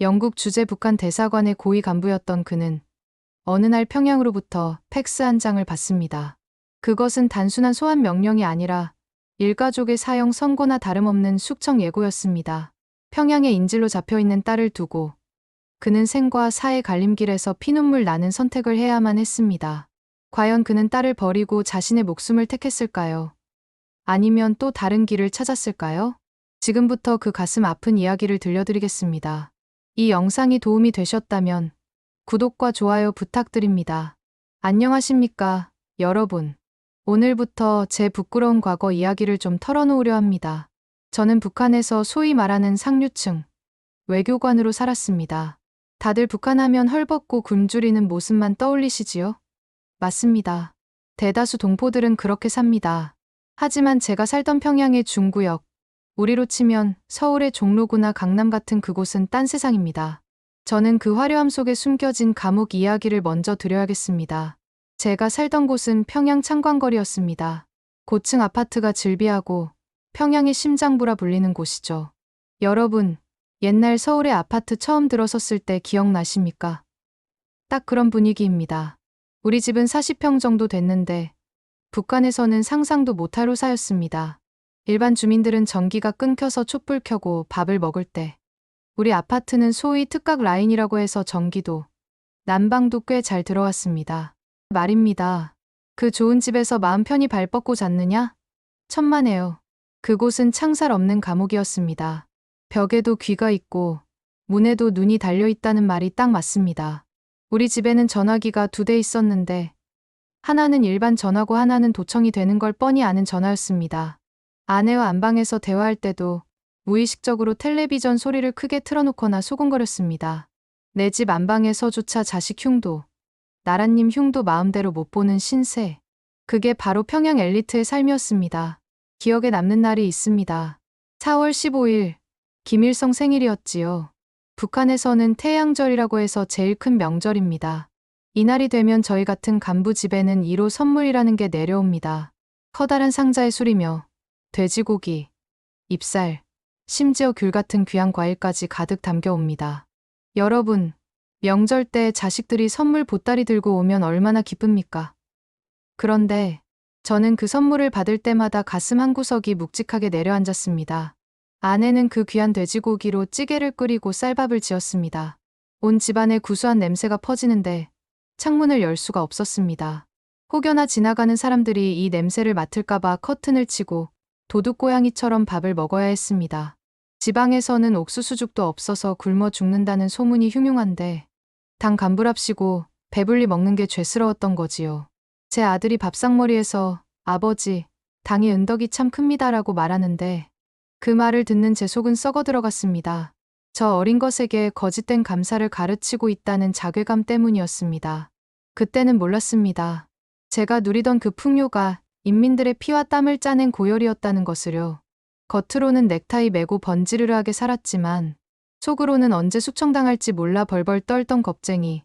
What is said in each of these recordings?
영국 주재 북한 대사관의 고위 간부였던 그는 어느 날 평양으로부터 팩스 한 장을 받습니다. 그것은 단순한 소환 명령이 아니라 일가족의 사형 선고나 다름없는 숙청 예고였습니다. 평양에 인질로 잡혀 있는 딸을 두고 그는 생과 사의 갈림길에서 피눈물 나는 선택을 해야만 했습니다. 과연 그는 딸을 버리고 자신의 목숨을 택했을까요? 아니면 또 다른 길을 찾았을까요? 지금부터 그 가슴 아픈 이야기를 들려드리겠습니다. 이 영상이 도움이 되셨다면 구독과 좋아요 부탁드립니다. 안녕하십니까, 여러분. 오늘부터 제 부끄러운 과거 이야기를 좀 털어놓으려 합니다. 저는 북한에서 소위 말하는 상류층, 외교관으로 살았습니다. 다들 북한 하면 헐벗고 굶주리는 모습만 떠올리시지요? 맞습니다. 대다수 동포들은 그렇게 삽니다. 하지만 제가 살던 평양의 중구역, 우리로 치면 서울의 종로구나 강남 같은 그곳은 딴 세상입니다. 저는 그 화려함 속에 숨겨진 감옥 이야기를 먼저 드려야겠습니다. 제가 살던 곳은 평양 창광거리였습니다. 고층 아파트가 즐비하고 평양의 심장부라 불리는 곳이죠. 여러분, 옛날 서울의 아파트 처음 들어섰을 때 기억나십니까? 딱 그런 분위기입니다. 우리 집은 40평 정도 됐는데 북한에서는 상상도 못할 호사였습니다. 일반 주민들은 전기가 끊겨서 촛불 켜고 밥을 먹을 때 우리 아파트는 소위 특각 라인이라고 해서 전기도 난방도 꽤 잘 들어왔습니다. 말입니다. 그 좋은 집에서 마음 편히 발 뻗고 잤느냐? 천만에요. 그곳은 창살 없는 감옥이었습니다. 벽에도 귀가 있고 문에도 눈이 달려 있다는 말이 딱 맞습니다. 우리 집에는 전화기가 두 대 있었는데 하나는 일반 전화고 하나는 도청이 되는 걸 뻔히 아는 전화였습니다. 아내와 안방에서 대화할 때도 무의식적으로 텔레비전 소리를 크게 틀어놓거나 소곤거렸습니다. 내 집 안방에서조차 자식 흉도, 나라님 흉도 마음대로 못 보는 신세. 그게 바로 평양 엘리트의 삶이었습니다. 기억에 남는 날이 있습니다. 4월 15일, 김일성 생일이었지요. 북한에서는 태양절이라고 해서 제일 큰 명절입니다. 이날이 되면 저희 같은 간부 집에는 1호 선물이라는 게 내려옵니다. 커다란 상자에 술이며 돼지고기, 잎살, 심지어 귤 같은 귀한 과일까지 가득 담겨옵니다. 여러분, 명절 때 자식들이 선물 보따리 들고 오면 얼마나 기쁩니까? 그런데 저는 그 선물을 받을 때마다 가슴 한 구석이 묵직하게 내려앉았습니다. 아내는 그 귀한 돼지고기로 찌개를 끓이고 쌀밥을 지었습니다. 온 집안에 구수한 냄새가 퍼지는데 창문을 열 수가 없었습니다. 혹여나 지나가는 사람들이 이 냄새를 맡을까봐 커튼을 치고 도둑고양이처럼 밥을 먹어야 했습니다. 지방에서는 옥수수죽도 없어서 굶어 죽는다는 소문이 흉흉한데 당 간부랍시고 배불리 먹는 게 죄스러웠던 거지요. 제 아들이 밥상머리에서 아버지, 당이 은덕이 참 큽니다라고 말하는데 그 말을 듣는 제 속은 썩어 들어갔습니다. 저 어린 것에게 거짓된 감사를 가르치고 있다는 자괴감 때문이었습니다. 그때는 몰랐습니다. 제가 누리던 그 풍요가 인민들의 피와 땀을 짜낸 고열이었다는 것을요. 겉으로는 넥타이 매고 번지르르하게 살았지만 속으로는 언제 숙청당할지 몰라 벌벌 떨던 겁쟁이.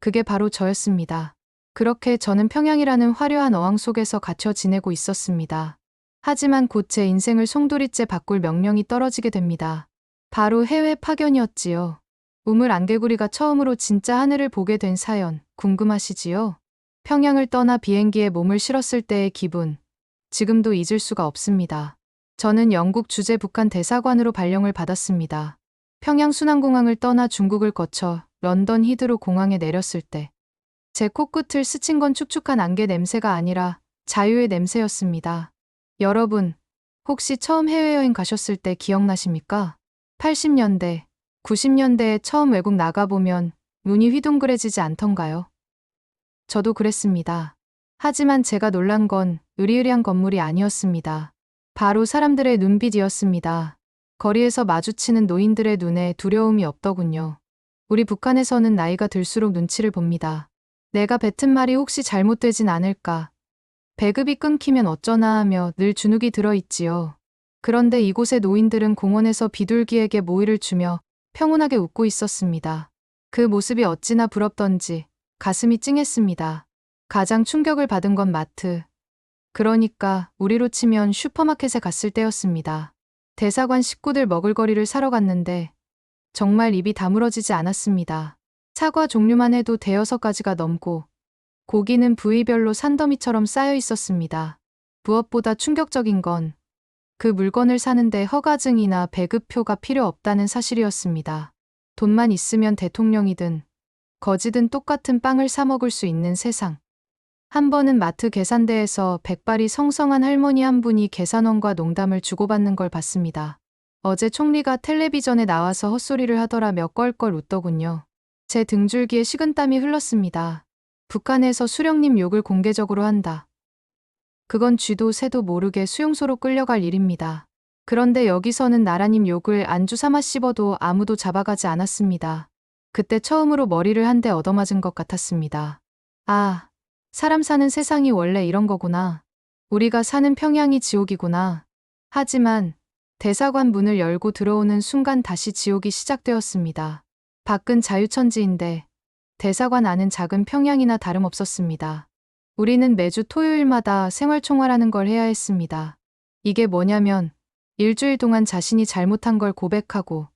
그게 바로 저였습니다. 그렇게 저는 평양이라는 화려한 어항 속에서 갇혀 지내고 있었습니다. 하지만 곧 제 인생을 송두리째 바꿀 명령이 떨어지게 됩니다. 바로 해외 파견이었지요. 우물 안개구리가 처음으로 진짜 하늘을 보게 된 사연, 궁금하시지요? 평양을 떠나 비행기에 몸을 실었을 때의 기분, 지금도 잊을 수가 없습니다. 저는 영국 주재 북한 대사관으로 발령을 받았습니다. 평양 순환공항을 떠나 중국을 거쳐 런던 히드로 공항에 내렸을 때 제 코끝을 스친 건 축축한 안개 냄새가 아니라 자유의 냄새였습니다. 여러분, 혹시 처음 해외여행 가셨을 때 기억나십니까? 80년대, 90년대에 처음 외국 나가보면 눈이 휘둥그레지지 않던가요? 저도 그랬습니다. 하지만 제가 놀란 건 으리으리한 건물이 아니었습니다. 바로 사람들의 눈빛이었습니다. 거리에서 마주치는 노인들의 눈에 두려움이 없더군요. 우리 북한에서는 나이가 들수록 눈치를 봅니다. 내가 뱉은 말이 혹시 잘못되진 않을까. 배급이 끊기면 어쩌나 하며 늘 주눅이 들어있지요. 그런데 이곳의 노인들은 공원에서 비둘기에게 모이를 주며 평온하게 웃고 있었습니다. 그 모습이 어찌나 부럽던지 가슴이 찡했습니다. 가장 충격을 받은 건 마트. 그러니까 우리로 치면 슈퍼마켓에 갔을 때였습니다. 대사관 식구들 먹을거리를 사러 갔는데 정말 입이 다물어지지 않았습니다. 사과 종류만 해도 대여섯 가지가 넘고 고기는 부위별로 산더미처럼 쌓여 있었습니다. 무엇보다 충격적인 건 그 물건을 사는데 허가증이나 배급표가 필요 없다는 사실이었습니다. 돈만 있으면 대통령이든 거지든 똑같은 빵을 사 먹을 수 있는 세상. 한 번은 마트 계산대에서 백발이 성성한 할머니 한 분이 계산원과 농담을 주고받는 걸 봤습니다. 어제 총리가 텔레비전에 나와서 헛소리를 하더라며 껄껄 웃더군요. 제 등줄기에 식은땀이 흘렀습니다. 북한에서 수령님 욕을 공개적으로 한다. 그건 쥐도 새도 모르게 수용소로 끌려갈 일입니다. 그런데 여기서는 나라님 욕을 안주 삼아 씹어도 아무도 잡아가지 않았습니다. 그때 처음으로 머리를 한 대 얻어맞은 것 같았습니다. 아, 사람 사는 세상이 원래 이런 거구나. 우리가 사는 평양이 지옥이구나. 하지만 대사관 문을 열고 들어오는 순간 다시 지옥이 시작되었습니다. 밖은 자유천지인데 대사관 안은 작은 평양이나 다름없었습니다. 우리는 매주 토요일마다 생활총괄하는 걸 해야 했습니다. 이게 뭐냐면 일주일 동안 자신이 잘못한 걸 고백하고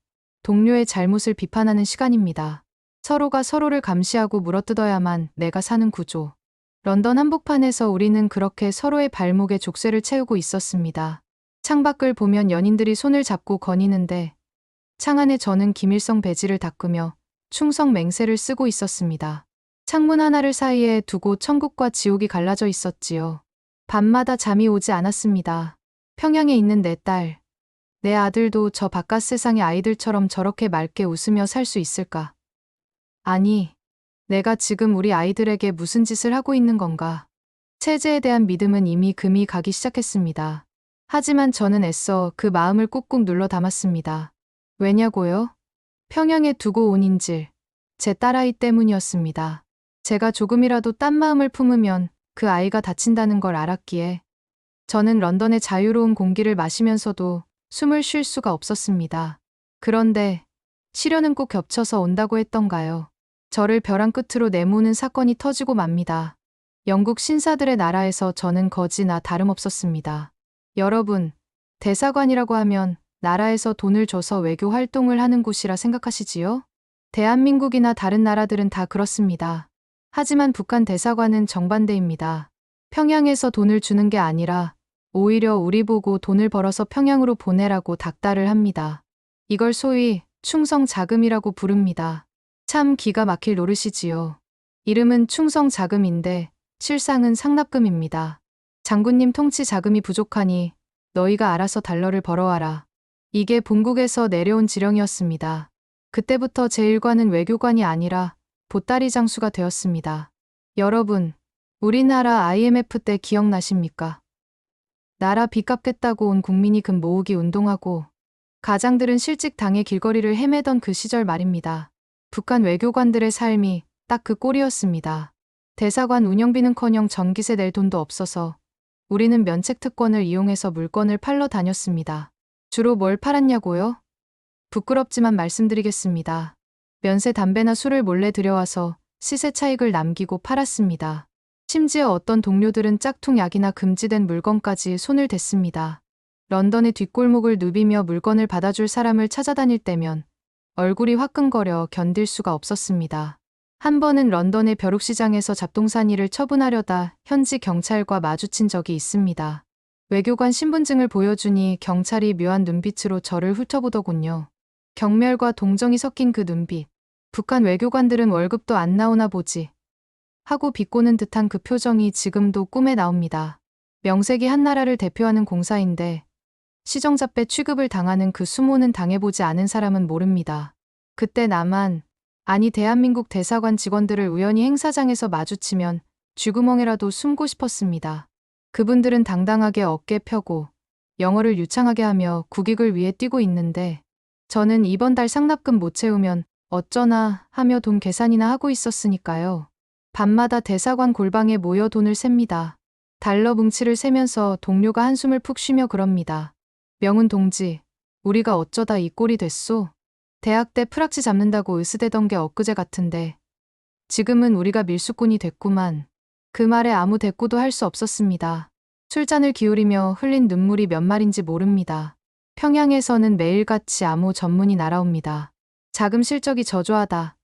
동료의 잘못을 비판하는 시간입니다. 서로가 서로를 감시하고 물어뜯어야만 내가 사는 구조. 런던 한복판에서 우리는 그렇게 서로의 발목에 족쇄를 채우고 있었습니다. 창밖을 보면 연인들이 손을 잡고 거니는데 창 안에 저는 김일성 배지를 닦으며 충성 맹세를 쓰고 있었습니다. 창문 하나를 사이에 두고 천국과 지옥이 갈라져 있었지요. 밤마다 잠이 오지 않았습니다. 평양에 있는 내 딸, 내 아들도 저 바깥 세상의 아이들처럼 저렇게 맑게 웃으며 살 수 있을까? 아니, 내가 지금 우리 아이들에게 무슨 짓을 하고 있는 건가? 체제에 대한 믿음은 이미 금이 가기 시작했습니다. 하지만 저는 애써 그 마음을 꾹꾹 눌러 담았습니다. 왜냐고요? 평양에 두고 온 인질, 제 딸아이 때문이었습니다. 제가 조금이라도 딴 마음을 품으면 그 아이가 다친다는 걸 알았기에 저는 런던의 자유로운 공기를 마시면서도 숨을 쉴 수가 없었습니다. 그런데 시련은 꼭 겹쳐서 온다고 했던가요? 저를 벼랑 끝으로 내모는 사건이 터지고 맙니다. 영국 신사들의 나라에서 저는 거지나 다름없었습니다. 여러분, 대사관이라고 하면 나라에서 돈을 줘서 외교 활동을 하는 곳이라 생각하시지요? 대한민국이나 다른 나라들은 다 그렇습니다. 하지만 북한 대사관은 정반대입니다. 평양에서 돈을 주는 게 아니라 오히려 우리 보고 돈을 벌어서 평양으로 보내라고 닥달을 합니다. 이걸 소위 충성 자금이라고 부릅니다. 참 기가 막힐 노릇이지요. 이름은 충성 자금인데 실상은 상납금입니다. 장군님 통치 자금이 부족하니 너희가 알아서 달러를 벌어와라. 이게 본국에서 내려온 지령이었습니다. 그때부터 제 일과는 외교관이 아니라 보따리 장수가 되었습니다. 여러분, 우리나라 IMF 때 기억나십니까? 나라 빚 갚겠다고 온 국민이 금 모으기 운동하고 가장들은 실직 당해 길거리를 헤매던 그 시절 말입니다. 북한 외교관들의 삶이 딱 그 꼴이었습니다. 대사관 운영비는커녕 전기세 낼 돈도 없어서 우리는 면책 특권을 이용해서 물건을 팔러 다녔습니다. 주로 뭘 팔았냐고요? 부끄럽지만 말씀드리겠습니다. 면세 담배나 술을 몰래 들여와서 시세 차익을 남기고 팔았습니다. 심지어 어떤 동료들은 짝퉁 약이나 금지된 물건까지 손을 댔습니다. 런던의 뒷골목을 누비며 물건을 받아줄 사람을 찾아다닐 때면 얼굴이 화끈거려 견딜 수가 없었습니다. 한 번은 런던의 벼룩시장에서 잡동사니를 처분하려다 현지 경찰과 마주친 적이 있습니다. 외교관 신분증을 보여주니 경찰이 묘한 눈빛으로 저를 훑어보더군요. 경멸과 동정이 섞인 그 눈빛. 북한 외교관들은 월급도 안 나오나 보지. 하고 비꼬는 듯한 그 표정이 지금도 꿈에 나옵니다. 명색이 한 나라를 대표하는 공사인데 시정잡배 취급을 당하는 그 수모는 당해보지 않은 사람은 모릅니다. 그때 나만, 아니 대한민국 대사관 직원들을 우연히 행사장에서 마주치면 쥐구멍에라도 숨고 싶었습니다. 그분들은 당당하게 어깨 펴고 영어를 유창하게 하며 국익을 위해 뛰고 있는데 저는 이번 달 상납금 못 채우면 어쩌나 하며 돈 계산이나 하고 있었으니까요. 밤마다 대사관 골방에 모여 돈을 셉니다. 달러 뭉치를 세면서 동료가 한숨을 푹 쉬며 그럽니다. 명은 동지, 우리가 어쩌다 이 꼴이 됐소? 대학 때 프락치 잡는다고 으스대던 게 엊그제 같은데 지금은 우리가 밀수꾼이 됐구만. 그 말에 아무 대꾸도 할 수 없었습니다. 술잔을 기울이며 흘린 눈물이 몇 말인지 모릅니다. 평양에서는 매일같이 암호 전문이 날아옵니다. 자금 실적이 저조하다.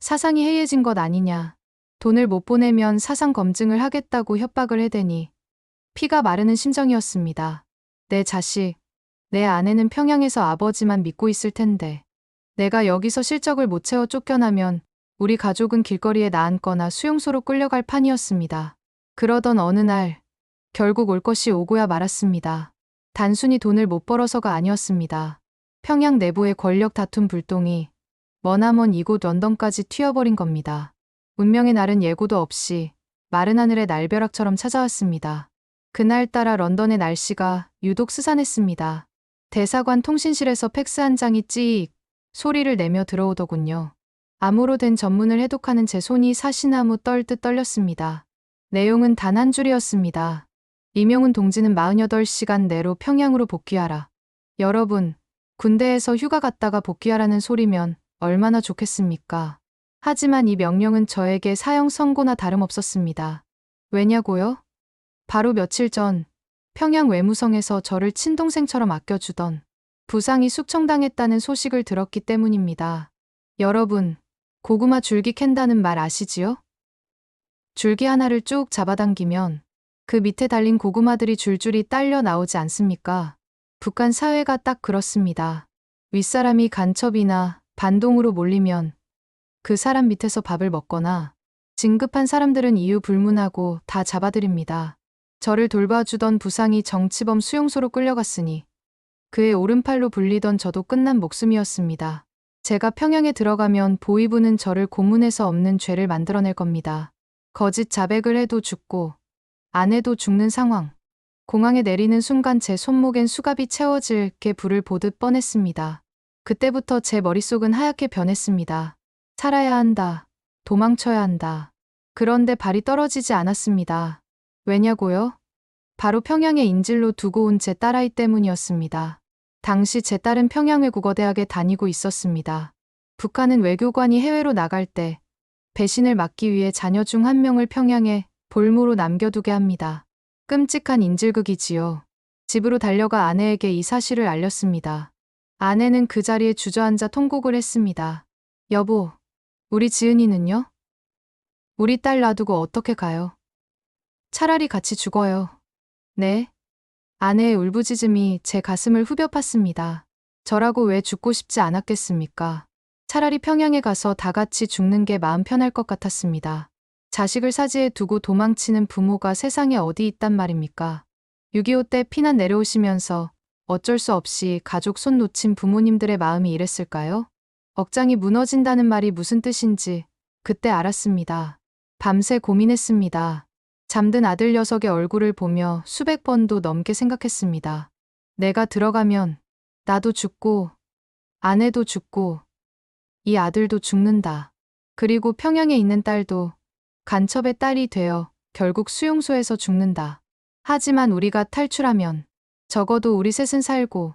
사상이 해이해진 것 아니냐. 돈을 못 보내면 사상 검증을 하겠다고 협박을 해대니 피가 마르는 심정이었습니다. 내 자식, 내 아내는 평양에서 아버지만 믿고 있을 텐데 내가 여기서 실적을 못 채워 쫓겨나면 우리 가족은 길거리에 나앉거나 수용소로 끌려갈 판이었습니다. 그러던 어느 날 결국 올 것이 오고야 말았습니다. 단순히 돈을 못 벌어서가 아니었습니다. 평양 내부의 권력 다툼 불똥이 머나먼 이곳 런던까지 튀어버린 겁니다. 운명의 날은 예고도 없이 마른 하늘의 날벼락처럼 찾아왔습니다. 그날따라 런던의 날씨가 유독 스산했습니다. 대사관 통신실에서 팩스 한 장이 찌익 소리를 내며 들어오더군요. 암호로 된 전문을 해독하는 제 손이 사시나무 떨듯 떨렸습니다. 내용은 단 한 줄이었습니다. 이명훈 동지는 48시간 내로 평양으로 복귀하라. 여러분, 군대에서 휴가 갔다가 복귀하라는 소리면 얼마나 좋겠습니까? 하지만 이 명령은 저에게 사형 선고나 다름없었습니다. 왜냐고요? 바로 며칠 전 평양 외무성에서 저를 친동생처럼 아껴주던 부상이 숙청당했다는 소식을 들었기 때문입니다. 여러분, 고구마 줄기 캔다는 말 아시지요? 줄기 하나를 쭉 잡아당기면 그 밑에 달린 고구마들이 줄줄이 딸려 나오지 않습니까? 북한 사회가 딱 그렇습니다. 윗사람이 간첩이나 반동으로 몰리면 그 사람 밑에서 밥을 먹거나 진급한 사람들은 이유 불문하고 다 잡아들입니다. 저를 돌봐주던 부상이 정치범 수용소로 끌려갔으니 그의 오른팔로 불리던 저도 끝난 목숨이었습니다. 제가 평양에 들어가면 보이부는 저를 고문해서 없는 죄를 만들어낼 겁니다. 거짓 자백을 해도 죽고 안 해도 죽는 상황. 공항에 내리는 순간 제 손목엔 수갑이 채워질 게 불을 보듯 뻔했습니다. 그때부터 제 머릿속은 하얗게 변했습니다. 살아야 한다. 도망쳐야 한다. 그런데 발이 떨어지지 않았습니다. 왜냐고요? 바로 평양에 인질로 두고 온 제 딸아이 때문이었습니다. 당시 제 딸은 평양외 국어대학에 다니고 있었습니다. 북한은 외교관이 해외로 나갈 때 배신을 막기 위해 자녀 중 한 명을 평양에 볼모로 남겨두게 합니다. 끔찍한 인질극이지요. 집으로 달려가 아내에게 이 사실을 알렸습니다. 아내는 그 자리에 주저앉아 통곡을 했습니다. 여보, 우리 지은이는요? 우리 딸 놔두고 어떻게 가요? 차라리 같이 죽어요. 네? 아내의 울부짖음이 제 가슴을 후벼 팠습니다. 저라고 왜 죽고 싶지 않았겠습니까? 차라리 평양에 가서 다 같이 죽는 게 마음 편할 것 같았습니다. 자식을 사지에 두고 도망치는 부모가 세상에 어디 있단 말입니까? 6.25 때 피난 내려오시면서 어쩔 수 없이 가족 손 놓친 부모님들의 마음이 이랬을까요? 억장이 무너진다는 말이 무슨 뜻인지 그때 알았습니다. 밤새 고민했습니다. 잠든 아들 녀석의 얼굴을 보며 수백 번도 넘게 생각했습니다. 내가 들어가면 나도 죽고 아내도 죽고 이 아들도 죽는다. 그리고 평양에 있는 딸도 간첩의 딸이 되어 결국 수용소에서 죽는다. 하지만 우리가 탈출하면 적어도 우리 셋은 살고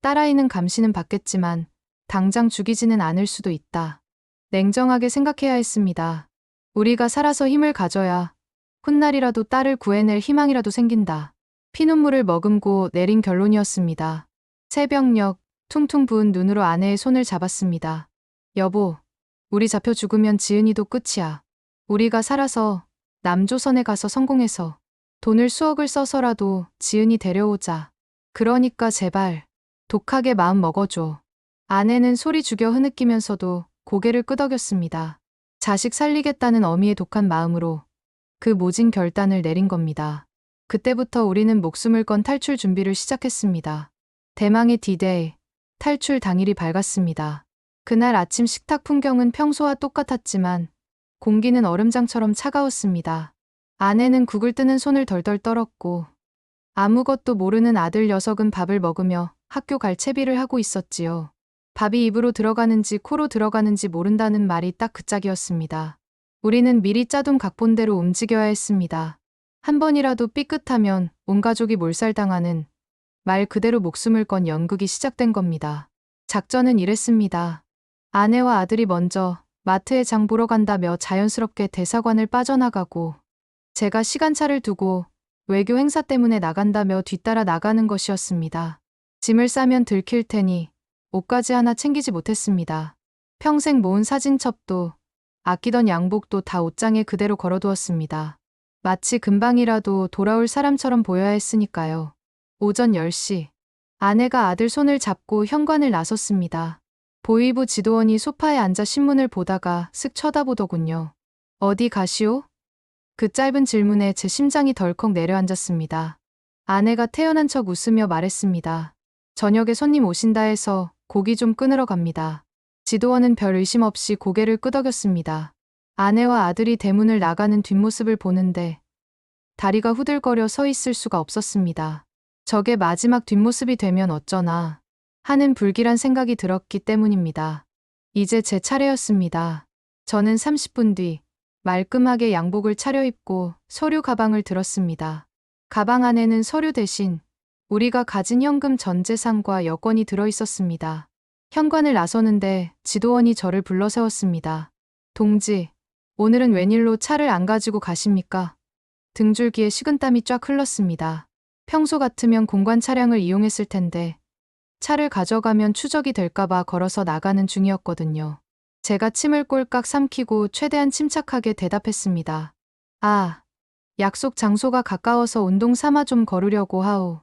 딸아이는 감시는 받겠지만 당장 죽이지는 않을 수도 있다. 냉정하게 생각해야 했습니다. 우리가 살아서 힘을 가져야 훗날이라도 딸을 구해낼 희망이라도 생긴다. 피눈물을 머금고 내린 결론이었습니다. 새벽녘 퉁퉁 부은 눈으로 아내의 손을 잡았습니다. 여보, 우리 잡혀 죽으면 지은이도 끝이야. 우리가 살아서 남조선에 가서 성공해서 돈을 수억을 써서라도 지은이 데려오자. 그러니까 제발 독하게 마음 먹어줘. 아내는 소리 죽여 흐느끼면서도 고개를 끄덕였습니다. 자식 살리겠다는 어미의 독한 마음으로 그 모진 결단을 내린 겁니다. 그때부터 우리는 목숨을 건 탈출 준비를 시작했습니다. 대망의 디데이, 탈출 당일이 밝았습니다. 그날 아침 식탁 풍경은 평소와 똑같았지만 공기는 얼음장처럼 차가웠습니다. 아내는 국을 뜨는 손을 덜덜 떨었고 아무것도 모르는 아들 녀석은 밥을 먹으며 학교 갈 채비를 하고 있었지요. 밥이 입으로 들어가는지 코로 들어가는지 모른다는 말이 딱 그 짝이었습니다. 우리는 미리 짜둔 각본대로 움직여야 했습니다. 한 번이라도 삐끗하면 온 가족이 몰살당하는 말 그대로 목숨을 건 연극이 시작된 겁니다. 작전은 이랬습니다. 아내와 아들이 먼저 마트에 장 보러 간다며 자연스럽게 대사관을 빠져나가고 제가 시간차를 두고 외교 행사 때문에 나간다며 뒤따라 나가는 것이었습니다. 짐을 싸면 들킬 테니 옷까지 하나 챙기지 못했습니다. 평생 모은 사진첩도 아끼던 양복도 다 옷장에 그대로 걸어두었습니다. 마치 금방이라도 돌아올 사람처럼 보여야 했으니까요. 오전 10시. 아내가 아들 손을 잡고 현관을 나섰습니다. 보이부 지도원이 소파에 앉아 신문을 보다가 쓱 쳐다보더군요. 어디 가시오? 그 짧은 질문에 제 심장이 덜컥 내려앉았습니다. 아내가 태연한 척 웃으며 말했습니다. 저녁에 손님 오신다 해서 고기 좀 끊으러 갑니다. 지도원은 별 의심 없이 고개를 끄덕였습니다. 아내와 아들이 대문을 나가는 뒷모습을 보는데 다리가 후들거려 서 있을 수가 없었습니다. 저게 마지막 뒷모습이 되면 어쩌나 하는 불길한 생각이 들었기 때문입니다. 이제 제 차례였습니다. 저는 30분 뒤 말끔하게 양복을 차려입고 서류 가방을 들었습니다. 가방 안에는 서류 대신 우리가 가진 현금 전 재산과 여권이 들어 있었습니다. 현관을 나서는데 지도원이 저를 불러 세웠습니다. 동지, 오늘은 웬일로 차를 안 가지고 가십니까? 등줄기에 식은땀이 쫙 흘렀습니다. 평소 같으면 공관 차량을 이용했을 텐데 차를 가져가면 추적이 될까봐 걸어서 나가는 중이었거든요. 제가 침을 꼴깍 삼키고 최대한 침착하게 대답했습니다. 아, 약속 장소가 가까워서 운동 삼아 좀 걸으려고 하오.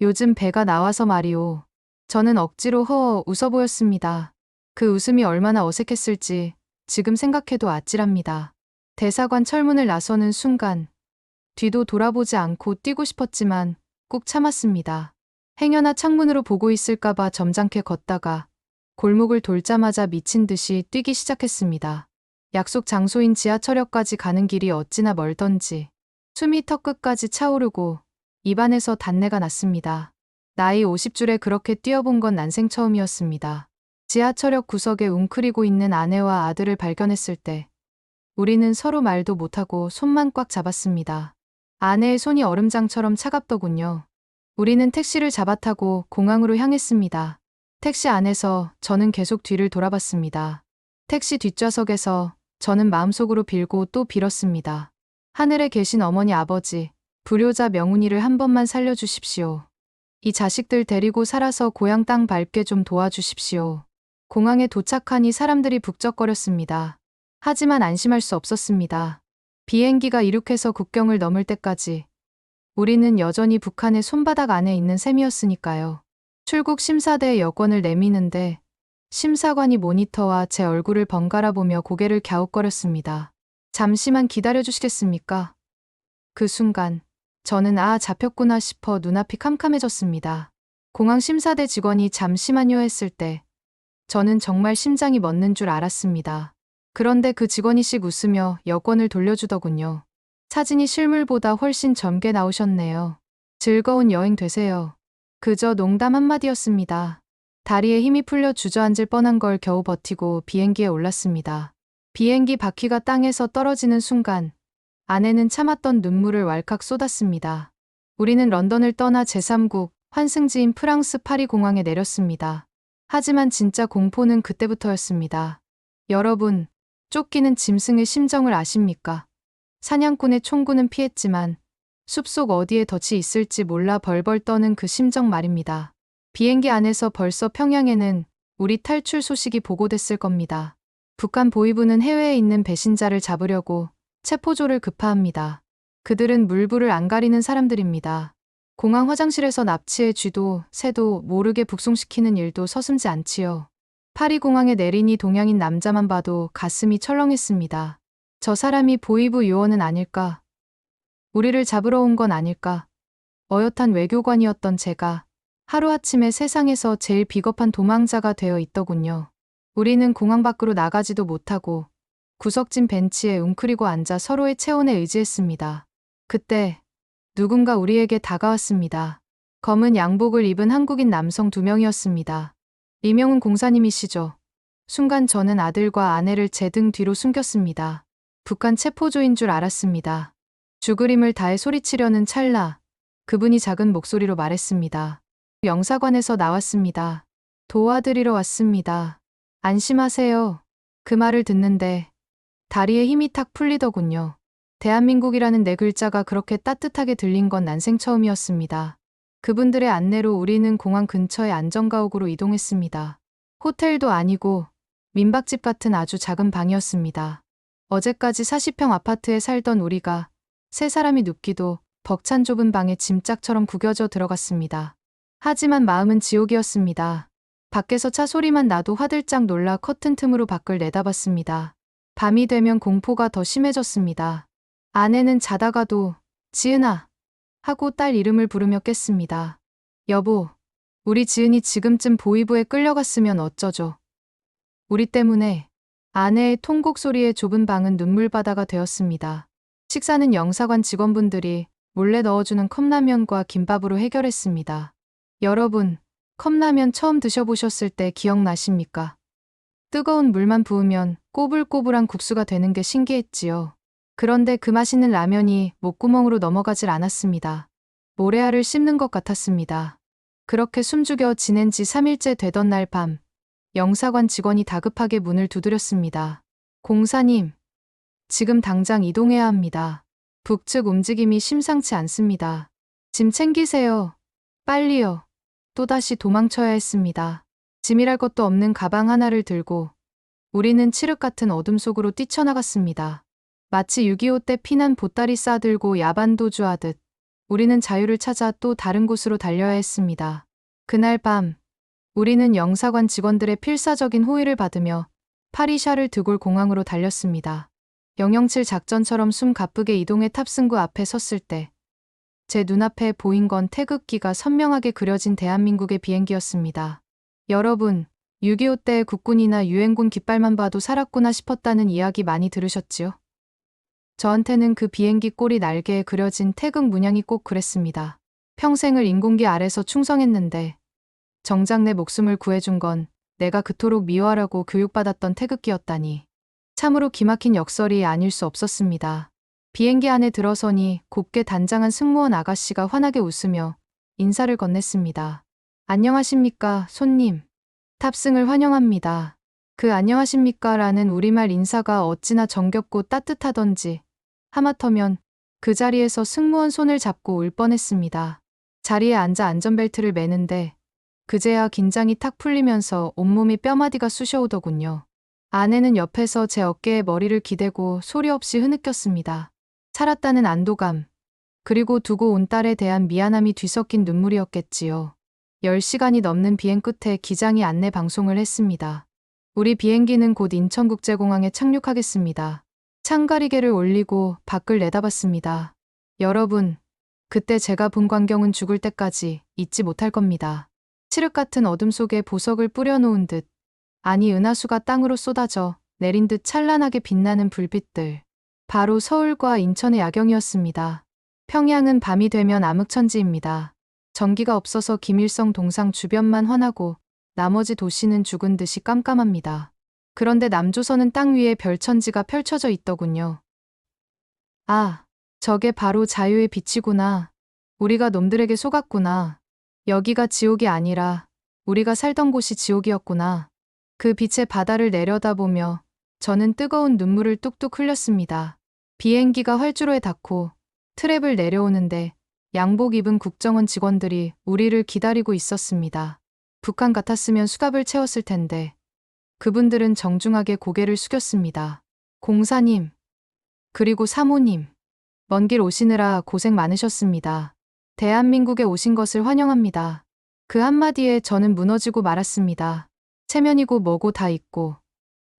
요즘 배가 나와서 말이오. 저는 억지로 허어 웃어 보였습니다. 그 웃음이 얼마나 어색했을지 지금 생각해도 아찔합니다. 대사관 철문을 나서는 순간 뒤도 돌아보지 않고 뛰고 싶었지만 꾹 참았습니다. 행여나 창문으로 보고 있을까봐 점잖게 걷다가 골목을 돌자마자 미친 듯이 뛰기 시작했습니다. 약속 장소인 지하철역까지 가는 길이 어찌나 멀던지 숨이 턱 끝까지 차오르고 입안에서 단내가 났습니다. 나이 50줄에 그렇게 뛰어본 건 난생 처음이었습니다. 지하철역 구석에 웅크리고 있는 아내와 아들을 발견했을 때 우리는 서로 말도 못하고 손만 꽉 잡았습니다. 아내의 손이 얼음장처럼 차갑더군요. 우리는 택시를 잡아타고 공항으로 향했습니다. 택시 안에서 저는 계속 뒤를 돌아봤습니다. 택시 뒷좌석에서 저는 마음속으로 빌고 또 빌었습니다. 하늘에 계신 어머니 아버지, 불효자 명훈이를 한 번만 살려주십시오. 이 자식들 데리고 살아서 고향 땅 밟게 좀 도와주십시오. 공항에 도착하니 사람들이 북적거렸습니다. 하지만 안심할 수 없었습니다. 비행기가 이륙해서 국경을 넘을 때까지 우리는 여전히 북한의 손바닥 안에 있는 셈이었으니까요. 출국 심사대에 여권을 내미는데 심사관이 모니터와 제 얼굴을 번갈아 보며 고개를 갸웃거렸습니다. 잠시만 기다려 주시겠습니까? 그 순간 저는 아 잡혔구나 싶어 눈앞이 캄캄해졌습니다. 공항 심사대 직원이 잠시만요 했을 때 저는 정말 심장이 멎는 줄 알았습니다. 그런데 그 직원이 씩 웃으며 여권을 돌려주더군요. 사진이 실물보다 훨씬 젊게 나오셨네요. 즐거운 여행 되세요. 그저 농담 한마디였습니다. 다리에 힘이 풀려 주저앉을 뻔한 걸 겨우 버티고 비행기에 올랐습니다. 비행기 바퀴가 땅에서 떨어지는 순간 아내는 참았던 눈물을 왈칵 쏟았습니다. 우리는 런던을 떠나 제3국 환승지인 프랑스 파리 공항에 내렸습니다. 하지만 진짜 공포는 그때부터였습니다. 여러분, 쫓기는 짐승의 심정을 아십니까? 사냥꾼의 총구는 피했지만 숲속 어디에 덫이 있을지 몰라 벌벌 떠는 그 심정 말입니다. 비행기 안에서 벌써 평양에는 우리 탈출 소식이 보고됐을 겁니다. 북한 보위부는 해외에 있는 배신자를 잡으려고 체포조를 급파합니다. 그들은 물불을 안 가리는 사람들입니다. 공항 화장실에서 납치의 쥐도 새도 모르게 북송시키는 일도 서슴지 않지요. 파리 공항에 내리니 동양인 남자만 봐도 가슴이 철렁했습니다. 저 사람이 보위부 요원은 아닐까? 우리를 잡으러 온 건 아닐까? 어엿한 외교관이었던 제가 하루아침에 세상에서 제일 비겁한 도망자가 되어 있더군요. 우리는 공항 밖으로 나가지도 못하고 구석진 벤치에 웅크리고 앉아 서로의 체온에 의지했습니다. 그때 누군가 우리에게 다가왔습니다. 검은 양복을 입은 한국인 남성 두 명이었습니다. 이명훈 공사님이시죠. 순간 저는 아들과 아내를 제 등 뒤로 숨겼습니다. 북한 체포조인 줄 알았습니다. 죽으림을 다해 소리치려는 찰나 그분이 작은 목소리로 말했습니다. 영사관에서 나왔습니다. 도와드리러 왔습니다. 안심하세요. 그 말을 듣는데 다리에 힘이 탁 풀리더군요. 대한민국이라는 네 글자가 그렇게 따뜻하게 들린 건 난생 처음이었습니다. 그분들의 안내로 우리는 공항 근처의 안전가옥으로 이동했습니다. 호텔도 아니고 민박집 같은 아주 작은 방이었습니다. 어제까지 40평 아파트에 살던 우리가 세 사람이 눕기도 벅찬 좁은 방에 짐짝처럼 구겨져 들어갔습니다. 하지만 마음은 지옥이었습니다. 밖에서 차 소리만 나도 화들짝 놀라 커튼 틈으로 밖을 내다봤습니다. 밤이 되면 공포가 더 심해졌습니다. 아내는 자다가도 지은아 하고 딸 이름을 부르며 깼습니다. 여보, 우리 지은이 지금쯤 보이부에 끌려갔으면 어쩌죠? 우리 때문에 아내의 통곡 소리에 좁은 방은 눈물바다가 되었습니다. 식사는 영사관 직원분들이 몰래 넣어주는 컵라면과 김밥으로 해결했습니다. 여러분, 컵라면 처음 드셔보셨을 때 기억나십니까? 뜨거운 물만 부으면 꼬불꼬불한 국수가 되는 게 신기했지요. 그런데 그 맛있는 라면이 목구멍으로 넘어가질 않았습니다. 모래알을 씹는 것 같았습니다. 그렇게 숨죽여 지낸 지 3일째 되던 날 밤, 영사관 직원이 다급하게 문을 두드렸습니다. 공사님, 지금 당장 이동해야 합니다. 북측 움직임이 심상치 않습니다. 짐 챙기세요. 빨리요. 또다시 도망쳐야 했습니다. 짐이랄 것도 없는 가방 하나를 들고 우리는 칠흑 같은 어둠 속으로 뛰쳐나갔습니다. 마치 6.25 때 피난 보따리 싸들고 야반도주하듯 우리는 자유를 찾아 또 다른 곳으로 달려야 했습니다. 그날 밤 우리는 영사관 직원들의 필사적인 호의를 받으며 파리샤를 드골 공항으로 달렸습니다. 007 작전처럼 숨 가쁘게 이동해 탑승구 앞에 섰을 때 제 눈앞에 보인 건 태극기가 선명하게 그려진 대한민국의 비행기였습니다. 여러분, 6.25 때 국군이나 유엔군 깃발만 봐도 살았구나 싶었다는 이야기 많이 들으셨지요? 저한테는 그 비행기 꼬리 날개에 그려진 태극 문양이 꼭 그랬습니다. 평생을 인공기 아래서 충성했는데 정작 내 목숨을 구해준 건 내가 그토록 미워하라고 교육받았던 태극기였다니. 참으로 기막힌 역설이 아닐 수 없었습니다. 비행기 안에 들어서니 곱게 단장한 승무원 아가씨가 환하게 웃으며 인사를 건넸습니다. 안녕하십니까, 손님. 탑승을 환영합니다. 그 안녕하십니까 라는 우리말 인사가 어찌나 정겹고 따뜻하던지 하마터면 그 자리에서 승무원 손을 잡고 울 뻔했습니다. 자리에 앉아 안전벨트를 매는데 그제야 긴장이 탁 풀리면서 온몸이 뼈마디가 쑤셔오더군요. 아내는 옆에서 제 어깨에 머리를 기대고 소리 없이 흐느꼈습니다. 살았다는 안도감, 그리고 두고 온 딸에 대한 미안함이 뒤섞인 눈물이었겠지요. 10시간이 넘는 비행 끝에 기장이 안내 방송을 했습니다. 우리 비행기는 곧 인천국제공항에 착륙하겠습니다. 창가리개를 올리고 밖을 내다봤습니다. 여러분, 그때 제가 본 광경은 죽을 때까지 잊지 못할 겁니다. 칠흑 같은 어둠 속에 보석을 뿌려놓은 듯, 아니 은하수가 땅으로 쏟아져 내린 듯 찬란하게 빛나는 불빛들. 바로 서울과 인천의 야경이었습니다. 평양은 밤이 되면 암흑천지입니다. 전기가 없어서 김일성 동상 주변만 환하고 나머지 도시는 죽은 듯이 깜깜합니다. 그런데 남조선은 땅 위에 별천지가 펼쳐져 있더군요. 아, 저게 바로 자유의 빛이구나. 우리가 놈들에게 속았구나. 여기가 지옥이 아니라 우리가 살던 곳이 지옥이었구나. 그 빛의 바다를 내려다보며 저는 뜨거운 눈물을 뚝뚝 흘렸습니다. 비행기가 활주로에 닿고 트랩을 내려오는데 양복 입은 국정원 직원들이 우리를 기다리고 있었습니다. 북한 같았으면 수갑을 채웠을 텐데 그분들은 정중하게 고개를 숙였습니다. 공사님, 그리고 사모님, 먼 길 오시느라 고생 많으셨습니다. 대한민국에 오신 것을 환영합니다. 그 한마디에 저는 무너지고 말았습니다. 체면이고 뭐고 다 있고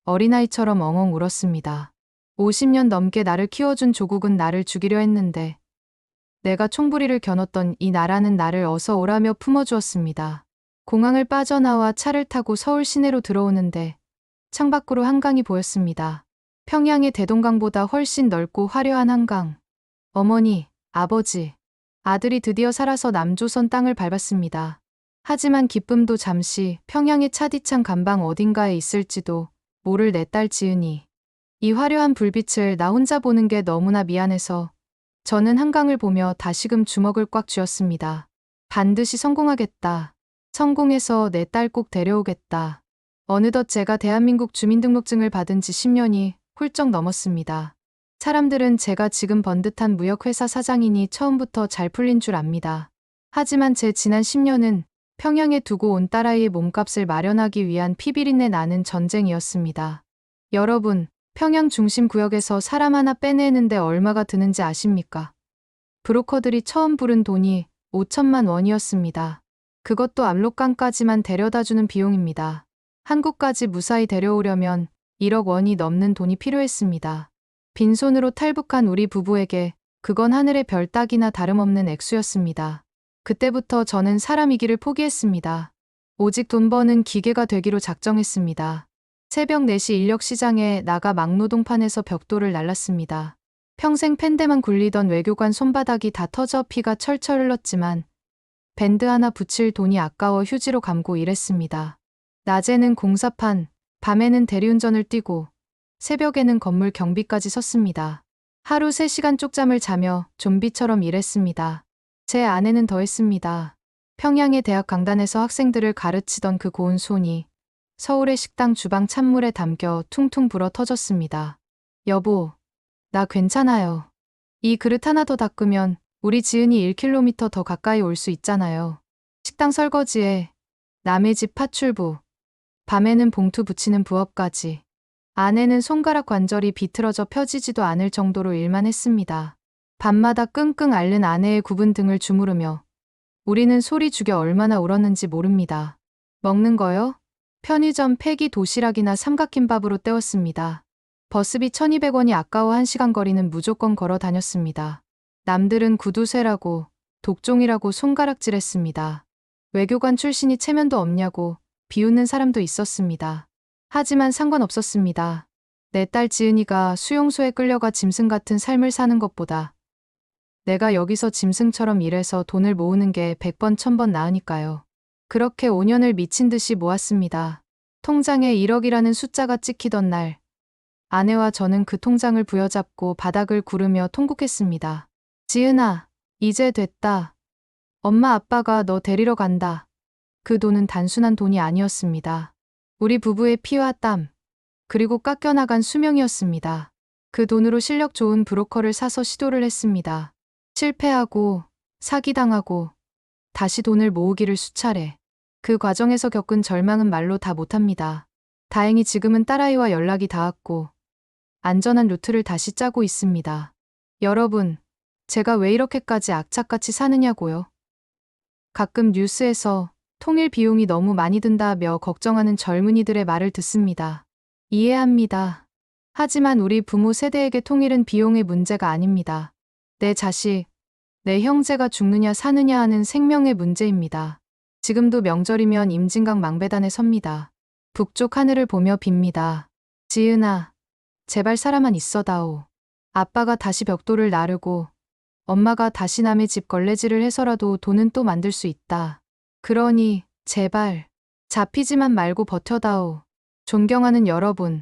어린아이처럼 엉엉 울었습니다. 50년 넘게 나를 키워준 조국은 나를 죽이려 했는데 내가 총부리를 겨눴던 이 나라는 나를 어서 오라며 품어주었습니다. 공항을 빠져나와 차를 타고 서울 시내로 들어오는데 창밖으로 한강이 보였습니다. 평양의 대동강보다 훨씬 넓고 화려한 한강. 어머니, 아버지, 아들이 드디어 살아서 남조선 땅을 밟았습니다. 하지만 기쁨도 잠시 평양의 차디찬 간방 어딘가에 있을지도 모를 내 딸 지은이. 이 화려한 불빛을 나 혼자 보는 게 너무나 미안해서 저는 한강을 보며 다시금 주먹을 꽉 쥐었습니다. 반드시 성공하겠다. 성공해서 내 딸 꼭 데려오겠다. 어느덧 제가 대한민국 주민등록증을 받은 지 10년이 훌쩍 넘었습니다. 사람들은 제가 지금 번듯한 무역회사 사장이니 처음부터 잘 풀린 줄 압니다. 하지만 제 지난 10년은 평양에 두고 온 딸아이의 몸값을 마련하기 위한 피비린내 나는 전쟁이었습니다. 여러분, 평양 중심 구역에서 사람 하나 빼내는데 얼마가 드는지 아십니까? 브로커들이 처음 부른 돈이 5천만 원이었습니다. 그것도 압록강까지만 데려다주는 비용입니다. 한국까지 무사히 데려오려면 1억 원이 넘는 돈이 필요했습니다. 빈손으로 탈북한 우리 부부에게 그건 하늘의 별 따기나 다름없는 액수였습니다. 그때부터 저는 사람이기를 포기했습니다. 오직 돈 버는 기계가 되기로 작정했습니다. 새벽 4시 인력시장에 나가 막노동판에서 벽돌을 날랐습니다. 평생 팬데만 굴리던 외교관 손바닥이 다 터져 피가 철철 흘렀지만 밴드 하나 붙일 돈이 아까워 휴지로 감고 일했습니다. 낮에는 공사판, 밤에는 대리운전을 뛰고 새벽에는 건물 경비까지 섰습니다. 하루 3시간 쪽잠을 자며 좀비처럼 일했습니다. 제 아내는 더 했습니다. 평양의 대학 강단에서 학생들을 가르치던 그 고운 손이 서울의 식당 주방 찬물에 담겨 퉁퉁 불어 터졌습니다. 여보, 나 괜찮아요. 이 그릇 하나 더 닦으면 우리 지은이 1km 더 가까이 올 수 있잖아요. 식당 설거지에 남의 집 파출부, 밤에는 봉투 붙이는 부업까지. 아내는 손가락 관절이 비틀어져 펴지지도 않을 정도로 일만 했습니다. 밤마다 끙끙 앓는 아내의 굽은 등을 주무르며 우리는 소리 죽여 얼마나 울었는지 모릅니다. 먹는 거요? 편의점 폐기 도시락이나 삼각김밥으로 때웠습니다. 버스비 1200원이 아까워 1시간 거리는 무조건 걸어 다녔습니다. 남들은 구두쇠라고 독종이라고 손가락질했습니다. 외교관 출신이 체면도 없냐고 비웃는 사람도 있었습니다. 하지만 상관없었습니다. 내 딸 지은이가 수용소에 끌려가 짐승 같은 삶을 사는 것보다 내가 여기서 짐승처럼 일해서 돈을 모으는 게 100번 1000번 나으니까요. 그렇게 5년을 미친 듯이 모았습니다. 통장에 1억이라는 숫자가 찍히던 날, 아내와 저는 그 통장을 부여잡고 바닥을 구르며 통곡했습니다. 지은아, 이제 됐다. 엄마 아빠가 너 데리러 간다. 그 돈은 단순한 돈이 아니었습니다. 우리 부부의 피와 땀, 그리고 깎여나간 수명이었습니다. 그 돈으로 실력 좋은 브로커를 사서 시도를 했습니다. 실패하고, 사기당하고, 다시 돈을 모으기를 수차례. 그 과정에서 겪은 절망은 말로 다 못합니다. 다행히 지금은 딸아이와 연락이 닿았고, 안전한 루트를 다시 짜고 있습니다. 여러분, 제가 왜 이렇게까지 악착같이 사느냐고요? 가끔 뉴스에서 통일 비용이 너무 많이 든다며 걱정하는 젊은이들의 말을 듣습니다. 이해합니다. 하지만 우리 부모 세대에게 통일은 비용의 문제가 아닙니다. 내 자식, 내 형제가 죽느냐 사느냐 하는 생명의 문제입니다. 지금도 명절이면 임진강 망배단에 섭니다. 북쪽 하늘을 보며 빕니다. 지은아, 제발 살아만 있어다오. 아빠가 다시 벽돌을 나르고 엄마가 다시 남의 집 걸레질을 해서라도 돈은 또 만들 수 있다. 그러니 제발 잡히지만 말고 버텨다오. 존경하는 여러분,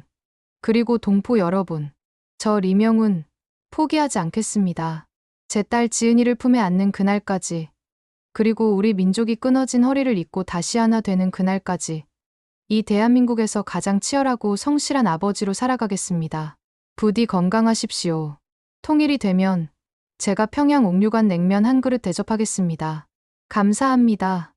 그리고 동포 여러분, 저 리명훈 포기하지 않겠습니다. 제 딸 지은이를 품에 안는 그날까지, 그리고 우리 민족이 끊어진 허리를 잇고 다시 하나 되는 그날까지, 이 대한민국에서 가장 치열하고 성실한 아버지로 살아가겠습니다. 부디 건강하십시오. 통일이 되면 제가 평양 옥류관 냉면 한 그릇 대접하겠습니다. 감사합니다.